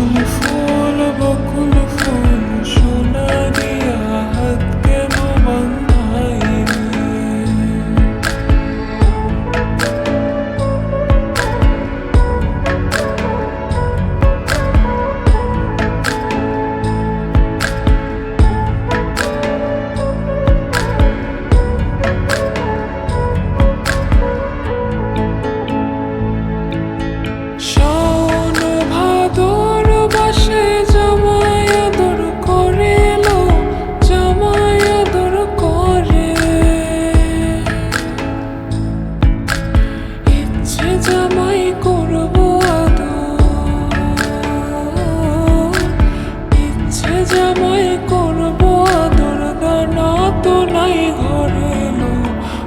when you জামাই করব দুর্দানা তো নাই ঘরে লো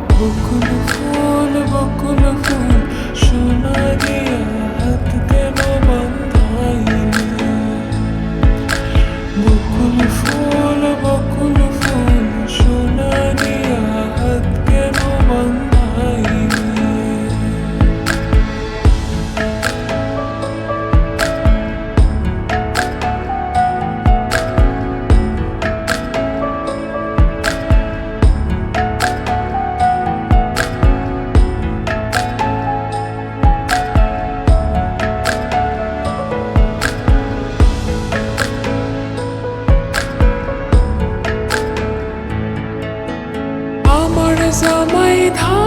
বকুল ফুল বকুল ফুল সোনা দিয়া giờ mây tháng